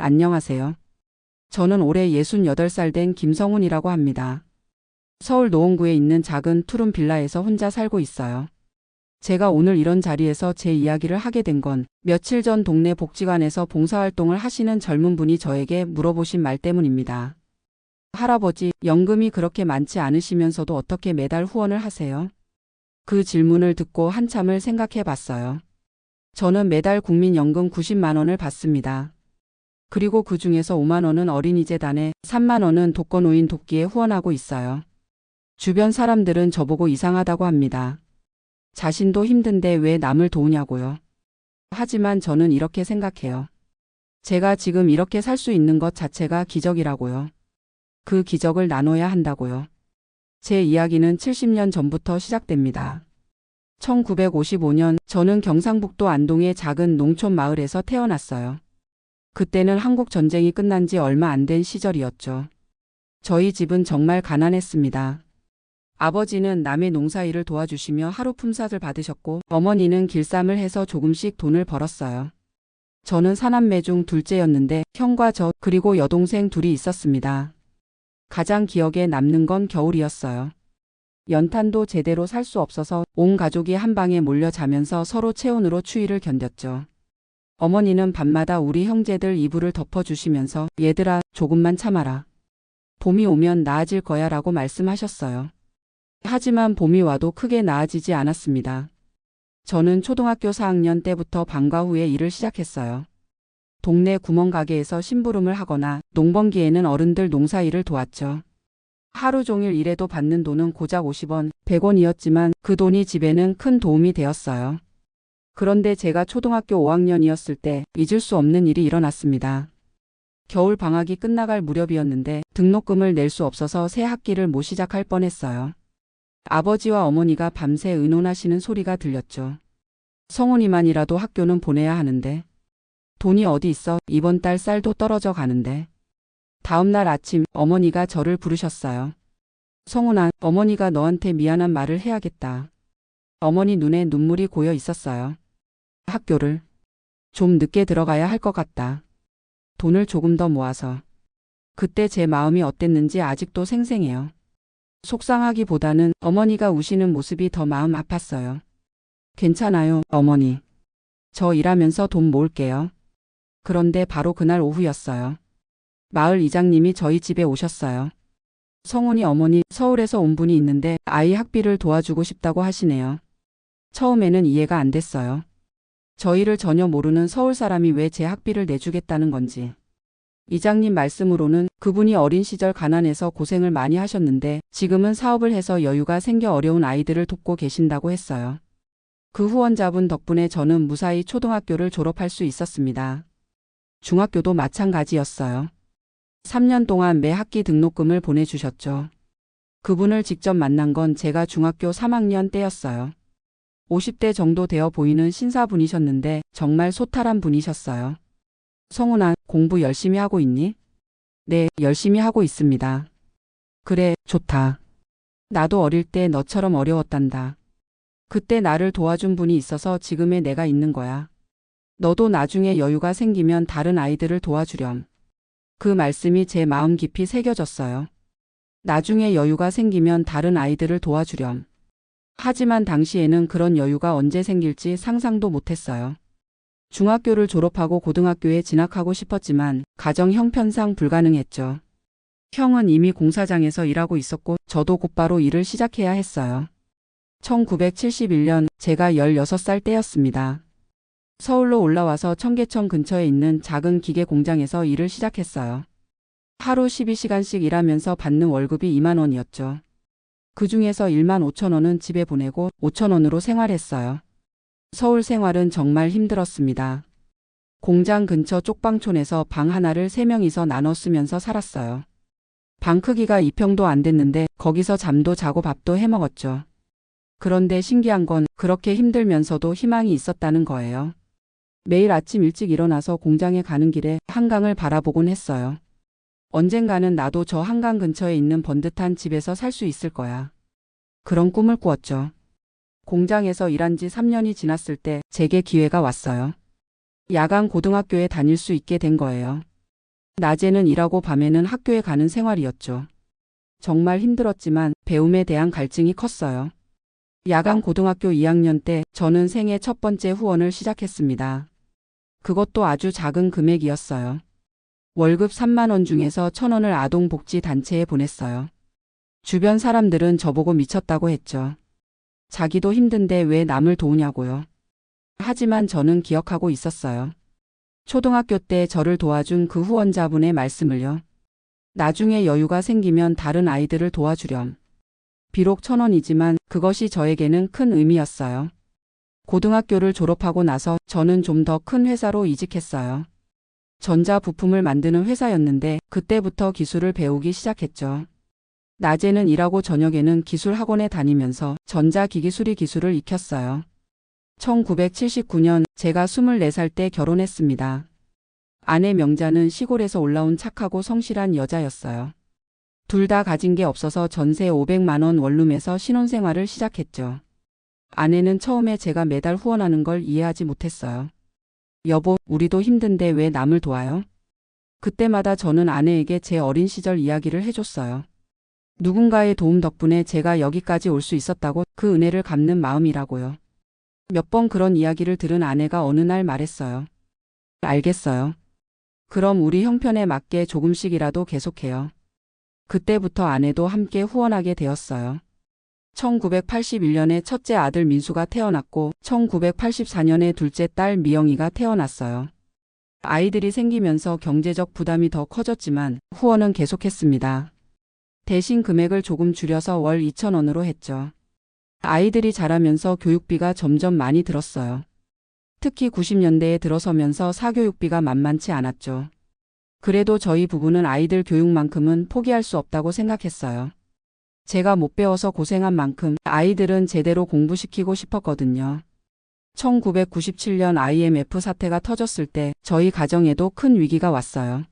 안녕하세요. 저는 올해 68살 된 김성훈이라고 합니다. 서울 노원구에 있는 작은 투룸 빌라에서 혼자 살고 있어요. 제가 오늘 이런 자리에서 제 이야기를 하게 된 건 며칠 전 동네 복지관에서 봉사활동을 하시는 젊은 분이 저에게 물어보신 말 때문입니다. 할아버지, 연금이 그렇게 많지 않으시면서도 어떻게 매달 후원을 하세요? 그 질문을 듣고 한참을 생각해 봤어요. 저는 매달 국민연금 90만 원을 받습니다. 그리고 그 중에서 5만 원은 어린이재단에 3만 원은 독거노인 돕기에 후원하고 있어요. 주변 사람들은 저보고 이상하다고 합니다. 자신도 힘든데 왜 남을 도우냐고요. 하지만 저는 이렇게 생각해요. 제가 지금 이렇게 살 수 있는 것 자체가 기적이라고요. 그 기적을 나눠야 한다고요. 제 이야기는 70년 전부터 시작됩니다. 1955년 저는 경상북도 안동의 작은 농촌 마을에서 태어났어요. 그때는 한국 전쟁이 끝난 지 얼마 안 된 시절이었죠. 저희 집은 정말 가난했습니다. 아버지는 남의 농사일을 도와주시며 하루 품삯을 받으셨고 어머니는 길쌈을 해서 조금씩 돈을 벌었어요. 저는 사남매 중 둘째였는데 형과 저 그리고 여동생 둘이 있었습니다. 가장 기억에 남는 건 겨울이었어요. 연탄도 제대로 살 수 없어서 온 가족이 한 방에 몰려 자면서 서로 체온으로 추위를 견뎠죠. 어머니는 밤마다 우리 형제들 이불을 덮어주시면서 얘들아 조금만 참아라. 봄이 오면 나아질 거야 라고 말씀하셨어요. 하지만 봄이 와도 크게 나아지지 않았습니다. 저는 초등학교 4학년 때부터 방과 후에 일을 시작했어요. 동네 구멍가게에서 심부름을 하거나 농번기에는 어른들 농사일을 도왔죠. 하루 종일 일해도 받는 돈은 고작 50원, 100원이었지만 그 돈이 집에는 큰 도움이 되었어요. 그런데 제가 초등학교 5학년이었을 때 잊을 수 없는 일이 일어났습니다. 겨울 방학이 끝나갈 무렵이었는데 등록금을 낼 수 없어서 새 학기를 못 시작할 뻔했어요. 아버지와 어머니가 밤새 의논하시는 소리가 들렸죠. 성훈이만이라도 학교는 보내야 하는데 돈이 어디 있어 이번 달 쌀도 떨어져 가는데 다음 날 아침 어머니가 저를 부르셨어요. 성훈아, 어머니가 너한테 미안한 말을 해야겠다. 어머니 눈에 눈물이 고여 있었어요. 학교를 좀 늦게 들어가야 할 것 같다. 돈을 조금 더 모아서. 그때 제 마음이 어땠는지 아직도 생생해요. 속상하기보다는 어머니가 우시는 모습이 더 마음 아팠어요. 괜찮아요, 어머니. 저 일하면서 돈 모을게요. 그런데 바로 그날 오후였어요. 마을 이장님이 저희 집에 오셨어요. 성훈이 어머니 서울에서 온 분이 있는데 아이 학비를 도와주고 싶다고 하시네요. 처음에는 이해가 안 됐어요. 저희를 전혀 모르는 서울 사람이 왜 제 학비를 내주겠다는 건지. 이장님 말씀으로는 그분이 어린 시절 가난해서 고생을 많이 하셨는데 지금은 사업을 해서 여유가 생겨 어려운 아이들을 돕고 계신다고 했어요. 그 후원자분 덕분에 저는 무사히 초등학교를 졸업할 수 있었습니다. 중학교도 마찬가지였어요. 3년 동안 매 학기 등록금을 보내주셨죠. 그분을 직접 만난 건 제가 중학교 3학년 때였어요. 50대 정도 되어 보이는 신사분이셨는데 정말 소탈한 분이셨어요. 성훈아, 공부 열심히 하고 있니? 네, 열심히 하고 있습니다. 그래, 좋다. 나도 어릴 때 너처럼 어려웠단다. 그때 나를 도와준 분이 있어서 지금의 내가 있는 거야. 너도 나중에 여유가 생기면 다른 아이들을 도와주렴. 그 말씀이 제 마음 깊이 새겨졌어요. 나중에 여유가 생기면 다른 아이들을 도와주렴. 하지만 당시에는 그런 여유가 언제 생길지 상상도 못했어요. 중학교를 졸업하고 고등학교에 진학하고 싶었지만 가정 형편상 불가능했죠. 형은 이미 공사장에서 일하고 있었고 저도 곧바로 일을 시작해야 했어요. 1971년 제가 16살 때였습니다. 서울로 올라와서 청계천 근처에 있는 작은 기계 공장에서 일을 시작했어요. 하루 12시간씩 일하면서 받는 월급이 2만 원이었죠. 그 중에서 1만 5천 원은 집에 보내고 5천 원으로 생활했어요. 서울 생활은 정말 힘들었습니다. 공장 근처 쪽방촌에서 방 하나를 3명이서 나눠 쓰면서 살았어요. 방 크기가 2평도 안 됐는데 거기서 잠도 자고 밥도 해 먹었죠. 그런데 신기한 건 그렇게 힘들면서도 희망이 있었다는 거예요. 매일 아침 일찍 일어나서 공장에 가는 길에 한강을 바라보곤 했어요. 언젠가는 나도 저 한강 근처에 있는 번듯한 집에서 살 수 있을 거야. 그런 꿈을 꾸었죠. 공장에서 일한 지 3년이 지났을 때 제게 기회가 왔어요. 야간 고등학교에 다닐 수 있게 된 거예요. 낮에는 일하고 밤에는 학교에 가는 생활이었죠. 정말 힘들었지만 배움에 대한 갈증이 컸어요. 야간 고등학교 2학년 때 저는 생애 첫 번째 후원을 시작했습니다. 그것도 아주 작은 금액이었어요. 월급 3만 원 중에서 천 원을 아동복지단체에 보냈어요. 주변 사람들은 저보고 미쳤다고 했죠. 자기도 힘든데 왜 남을 도우냐고요. 하지만 저는 기억하고 있었어요. 초등학교 때 저를 도와준 그 후원자분의 말씀을요. 나중에 여유가 생기면 다른 아이들을 도와주렴. 비록 천 원이지만 그것이 저에게는 큰 의미였어요. 고등학교를 졸업하고 나서 저는 좀 더 큰 회사로 이직했어요. 전자 부품을 만드는 회사였는데 그때부터 기술을 배우기 시작했죠. 낮에는 일하고 저녁에는 기술 학원에 다니면서 전자기기 수리 기술을 익혔어요. 1979년 제가 24살 때 결혼했습니다. 아내 명자는 시골에서 올라온 착하고 성실한 여자였어요. 둘 다 가진 게 없어서 전세 500만 원 원룸에서 신혼생활을 시작했죠. 아내는 처음에 제가 매달 후원하는 걸 이해하지 못했어요. 여보, 우리도 힘든데 왜 남을 도와요? 그때마다 저는 아내에게 제 어린 시절 이야기를 해줬어요. 누군가의 도움 덕분에 제가 여기까지 올 수 있었다고 그 은혜를 갚는 마음이라고요. 몇 번 그런 이야기를 들은 아내가 어느 날 말했어요. 알겠어요. 그럼 우리 형편에 맞게 조금씩이라도 계속해요. 그때부터 아내도 함께 후원하게 되었어요. 1981년에 첫째 아들 민수가 태어났고 1984년에 둘째 딸 미영이가 태어났어요. 아이들이 생기면서 경제적 부담이 더 커졌지만 후원은 계속했습니다. 대신 금액을 조금 줄여서 월 2,000원으로 했죠. 아이들이 자라면서 교육비가 점점 많이 들었어요. 특히 90년대에 들어서면서 사교육비가 만만치 않았죠. 그래도 저희 부부는 아이들 교육만큼은 포기할 수 없다고 생각했어요. 제가 못 배워서 고생한 만큼 아이들은 제대로 공부시키고 싶었거든요. 1997년 IMF 사태가 터졌을 때 저희 가정에도 큰 위기가 왔어요.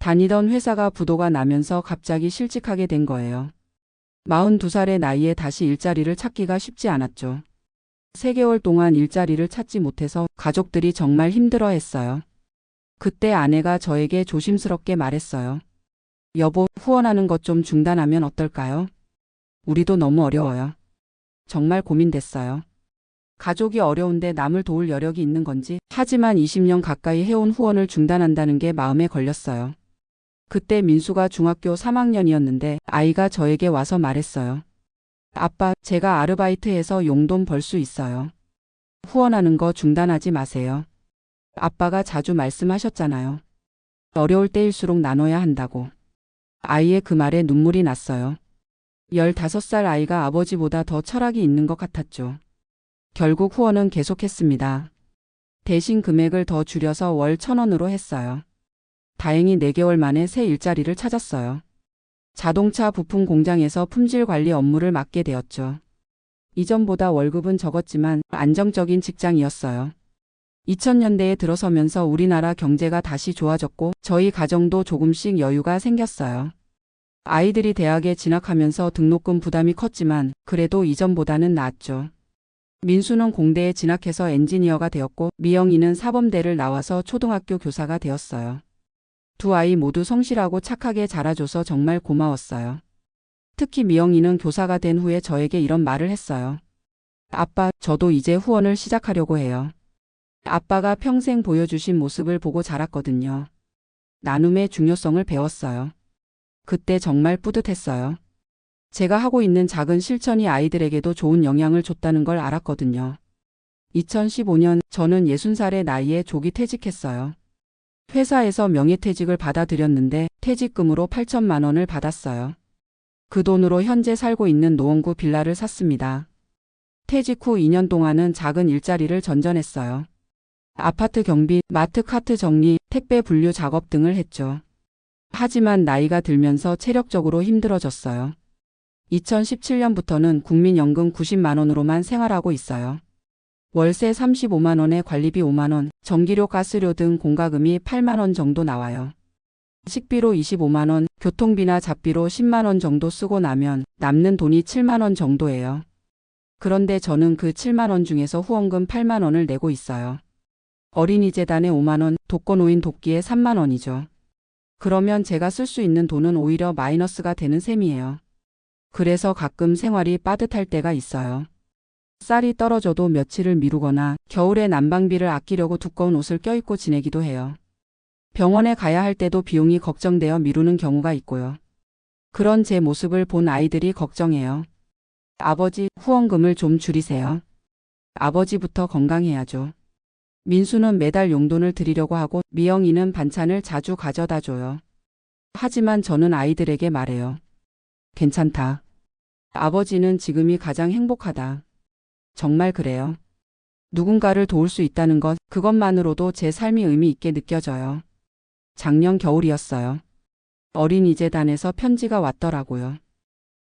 다니던 회사가 부도가 나면서 갑자기 실직하게 된 거예요. 42살의 나이에 다시 일자리를 찾기가 쉽지 않았죠. 3개월 동안 일자리를 찾지 못해서 가족들이 정말 힘들어 했어요. 그때 아내가 저에게 조심스럽게 말했어요. 여보, 후원하는 것 좀 중단하면 어떨까요? 우리도 너무 어려워요. 정말 고민됐어요. 가족이 어려운데 남을 도울 여력이 있는 건지, 하지만 20년 가까이 해온 후원을 중단한다는 게 마음에 걸렸어요. 그때 민수가 중학교 3학년이었는데 아이가 저에게 와서 말했어요. 아빠, 제가 아르바이트해서 용돈 벌 수 있어요. 후원하는 거 중단하지 마세요. 아빠가 자주 말씀하셨잖아요. 어려울 때일수록 나눠야 한다고. 아이의 그 말에 눈물이 났어요. 15살 아이가 아버지보다 더 철학이 있는 것 같았죠. 결국 후원은 계속했습니다. 대신 금액을 더 줄여서 월 1000원으로 했어요. 다행히 4개월 만에 새 일자리를 찾았어요. 자동차 부품 공장에서 품질 관리 업무를 맡게 되었죠. 이전보다 월급은 적었지만 안정적인 직장이었어요. 2000년대에 들어서면서 우리나라 경제가 다시 좋아졌고 저희 가정도 조금씩 여유가 생겼어요. 아이들이 대학에 진학하면서 등록금 부담이 컸지만 그래도 이전보다는 나았죠. 민수는 공대에 진학해서 엔지니어가 되었고 미영이는 사범대를 나와서 초등학교 교사가 되었어요. 두 아이 모두 성실하고 착하게 자라줘서 정말 고마웠어요. 특히 미영이는 교사가 된 후에 저에게 이런 말을 했어요. 아빠, 저도 이제 후원을 시작하려고 해요. 아빠가 평생 보여주신 모습을 보고 자랐거든요. 나눔의 중요성을 배웠어요. 그때 정말 뿌듯했어요. 제가 하고 있는 작은 실천이 아이들에게도 좋은 영향을 줬다는 걸 알았거든요. 2015년 저는 60살의 나이에 조기 퇴직했어요. 회사에서 명예퇴직을 받아들였는데 퇴직금으로 8천만 원을 받았어요. 그 돈으로 현재 살고 있는 노원구 빌라를 샀습니다. 퇴직 후 2년 동안은 작은 일자리를 전전했어요. 아파트 경비, 마트 카트 정리, 택배 분류 작업 등을 했죠. 하지만 나이가 들면서 체력적으로 힘들어졌어요. 2017년부터는 국민연금 90만 원으로만 생활하고 있어요. 월세 35만 원에 관리비 5만 원, 전기료, 가스료 등 공과금이 8만 원 정도 나와요. 식비로 25만 원, 교통비나 잡비로 10만 원 정도 쓰고 나면 남는 돈이 7만 원 정도예요. 그런데 저는 그 7만 원 중에서 후원금 8만 원을 내고 있어요. 어린이재단에 5만 원, 독거노인 돕기에 3만 원이죠. 그러면 제가 쓸 수 있는 돈은 오히려 마이너스가 되는 셈이에요. 그래서 가끔 생활이 빠듯할 때가 있어요. 쌀이 떨어져도 며칠을 미루거나 겨울에 난방비를 아끼려고 두꺼운 옷을 껴입고 지내기도 해요. 병원에 가야 할 때도 비용이 걱정되어 미루는 경우가 있고요. 그런 제 모습을 본 아이들이 걱정해요. 아버지, 후원금을 좀 줄이세요. 아버지부터 건강해야죠. 민수는 매달 용돈을 드리려고 하고 미영이는 반찬을 자주 가져다 줘요. 하지만 저는 아이들에게 말해요. 괜찮다. 아버지는 지금이 가장 행복하다. 정말 그래요. 누군가를 도울 수 있다는 것, 그것만으로도 제 삶이 의미 있게 느껴져요. 작년 겨울이었어요. 어린이재단에서 편지가 왔더라고요.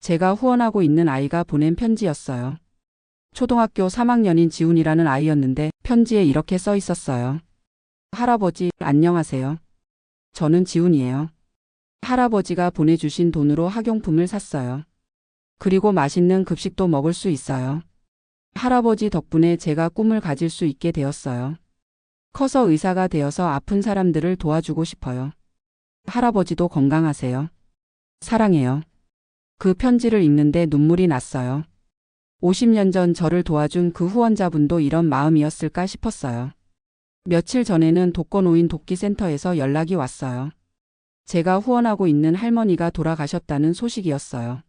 제가 후원하고 있는 아이가 보낸 편지였어요. 초등학교 3학년인 지훈이라는 아이였는데 편지에 이렇게 써 있었어요. 할아버지, 안녕하세요. 저는 지훈이에요. 할아버지가 보내주신 돈으로 학용품을 샀어요. 그리고 맛있는 급식도 먹을 수 있어요. 할아버지 덕분에 제가 꿈을 가질 수 있게 되었어요. 커서 의사가 되어서 아픈 사람들을 도와주고 싶어요. 할아버지도 건강하세요. 사랑해요. 그 편지를 읽는데 눈물이 났어요. 50년 전 저를 도와준 그 후원자분도 이런 마음이었을까 싶었어요. 며칠 전에는 독거노인 돕기센터에서 연락이 왔어요. 제가 후원하고 있는 할머니가 돌아가셨다는 소식이었어요.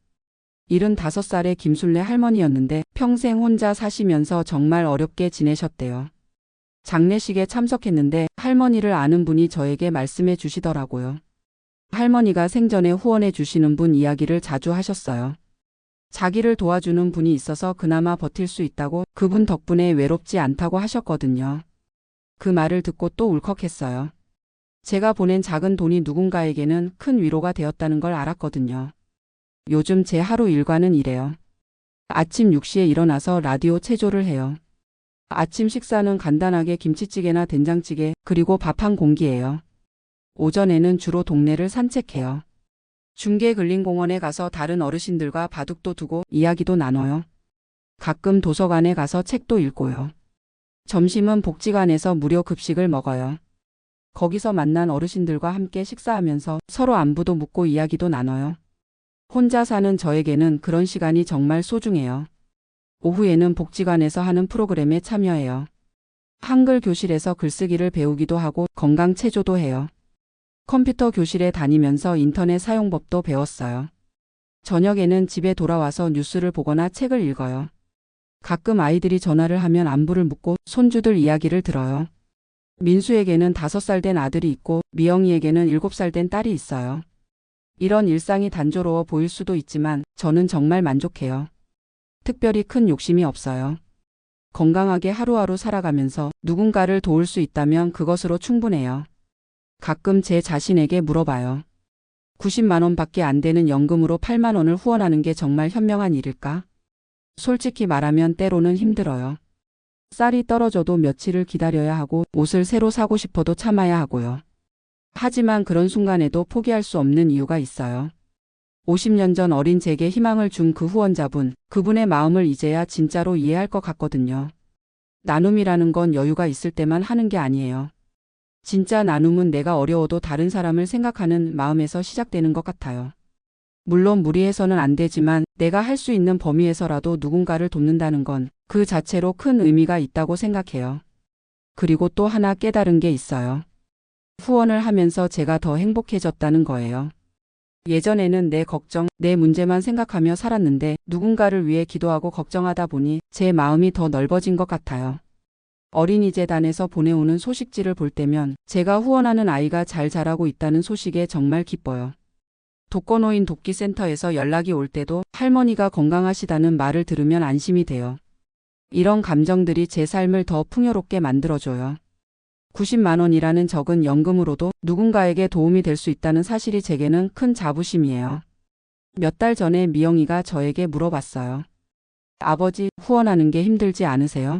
75살의 김술래 할머니였는데 평생 혼자 사시면서 정말 어렵게 지내셨대요. 장례식에 참석했는데 할머니를 아는 분이 저에게 말씀해 주시더라고요. 할머니가 생전에 후원해 주시는 분 이야기를 자주 하셨어요. 자기를 도와주는 분이 있어서 그나마 버틸 수 있다고 그분 덕분에 외롭지 않다고 하셨거든요. 그 말을 듣고 또 울컥했어요. 제가 보낸 작은 돈이 누군가에게는 큰 위로가 되었다는 걸 알았거든요. 요즘 제 하루 일과는 이래요. 아침 6시에 일어나서 라디오 체조를 해요. 아침 식사는 간단하게 김치찌개나 된장찌개, 그리고 밥 한 공기예요. 오전에는 주로 동네를 산책해요. 중계 근린공원에 가서 다른 어르신들과 바둑도 두고 이야기도 나눠요. 가끔 도서관에 가서 책도 읽고요. 점심은 복지관에서 무료 급식을 먹어요. 거기서 만난 어르신들과 함께 식사하면서 서로 안부도 묻고 이야기도 나눠요. 혼자 사는 저에게는 그런 시간이 정말 소중해요. 오후에는 복지관에서 하는 프로그램에 참여해요. 한글 교실에서 글쓰기를 배우기도 하고 건강 체조도 해요. 컴퓨터 교실에 다니면서 인터넷 사용법도 배웠어요. 저녁에는 집에 돌아와서 뉴스를 보거나 책을 읽어요. 가끔 아이들이 전화를 하면 안부를 묻고 손주들 이야기를 들어요. 민수에게는 5살 된 아들이 있고 미영이에게는 7살 된 딸이 있어요. 이런 일상이 단조로워 보일 수도 있지만 저는 정말 만족해요. 특별히 큰 욕심이 없어요. 건강하게 하루하루 살아가면서 누군가를 도울 수 있다면 그것으로 충분해요. 가끔 제 자신에게 물어봐요. 90만 원 밖에 안 되는 연금으로 8만 원을 후원하는 게 정말 현명한 일일까? 솔직히 말하면 때로는 힘들어요. 쌀이 떨어져도 며칠을 기다려야 하고 옷을 새로 사고 싶어도 참아야 하고요. 하지만 그런 순간에도 포기할 수 없는 이유가 있어요. 50년 전 어린 제게 희망을 준 그 후원자분, 그분의 마음을 이제야 진짜로 이해할 것 같거든요. 나눔이라는 건 여유가 있을 때만 하는 게 아니에요. 진짜 나눔은 내가 어려워도 다른 사람을 생각하는 마음에서 시작되는 것 같아요. 물론 무리해서는 안 되지만 내가 할 수 있는 범위에서라도 누군가를 돕는다는 건 그 자체로 큰 의미가 있다고 생각해요. 그리고 또 하나 깨달은 게 있어요. 후원을 하면서 제가 더 행복해졌다는 거예요. 예전에는 내 걱정, 내 문제만 생각하며 살았는데 누군가를 위해 기도하고 걱정하다 보니 제 마음이 더 넓어진 것 같아요. 어린이재단에서 보내오는 소식지를 볼 때면 제가 후원하는 아이가 잘 자라고 있다는 소식에 정말 기뻐요. 독거노인 돕기센터에서 연락이 올 때도 할머니가 건강하시다는 말을 들으면 안심이 돼요. 이런 감정들이 제 삶을 더 풍요롭게 만들어줘요. 90만 원이라는 적은 연금으로도 누군가에게 도움이 될 수 있다는 사실이 제게는 큰 자부심이에요. 몇 달 전에 미영이가 저에게 물어봤어요. 아버지, 후원하는 게 힘들지 않으세요?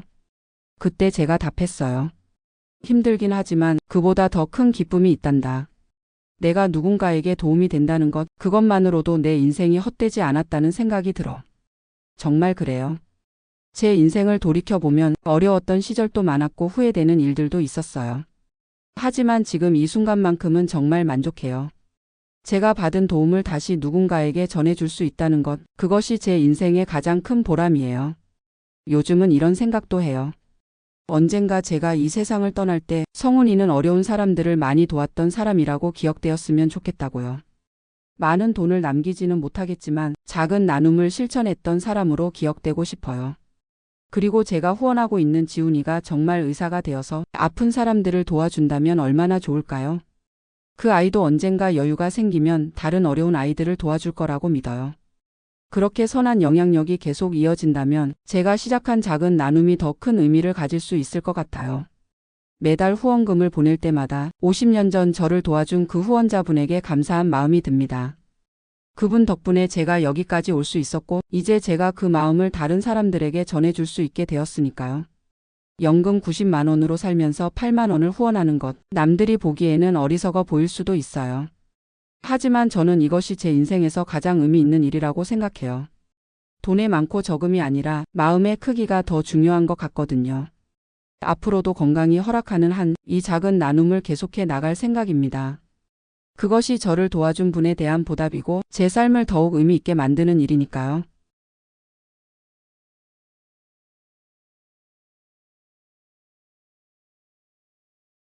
그때 제가 답했어요. 힘들긴 하지만 그보다 더 큰 기쁨이 있단다. 내가 누군가에게 도움이 된다는 것, 그것만으로도 내 인생이 헛되지 않았다는 생각이 들어. 정말 그래요. 제 인생을 돌이켜보면 어려웠던 시절도 많았고 후회되는 일들도 있었어요. 하지만 지금 이 순간만큼은 정말 만족해요. 제가 받은 도움을 다시 누군가에게 전해줄 수 있다는 것, 그것이 제 인생의 가장 큰 보람이에요. 요즘은 이런 생각도 해요. 언젠가 제가 이 세상을 떠날 때 성훈이는 어려운 사람들을 많이 도왔던 사람이라고 기억되었으면 좋겠다고요. 많은 돈을 남기지는 못하겠지만 작은 나눔을 실천했던 사람으로 기억되고 싶어요. 그리고 제가 후원하고 있는 지훈이가 정말 의사가 되어서 아픈 사람들을 도와준다면 얼마나 좋을까요? 그 아이도 언젠가 여유가 생기면 다른 어려운 아이들을 도와줄 거라고 믿어요. 그렇게 선한 영향력이 계속 이어진다면 제가 시작한 작은 나눔이 더 큰 의미를 가질 수 있을 것 같아요. 매달 후원금을 보낼 때마다 50년 전 저를 도와준 그 후원자분에게 감사한 마음이 듭니다. 그분 덕분에 제가 여기까지 올 수 있었고, 이제 제가 그 마음을 다른 사람들에게 전해줄 수 있게 되었으니까요. 연금 90만 원으로 살면서 8만 원을 후원하는 것, 남들이 보기에는 어리석어 보일 수도 있어요. 하지만 저는 이것이 제 인생에서 가장 의미 있는 일이라고 생각해요. 돈의 많고 적음이 아니라 마음의 크기가 더 중요한 것 같거든요. 앞으로도 건강이 허락하는 한 이 작은 나눔을 계속해 나갈 생각입니다. 그것이 저를 도와준 분에 대한 보답이고 제 삶을 더욱 의미 있게 만드는 일이니까요.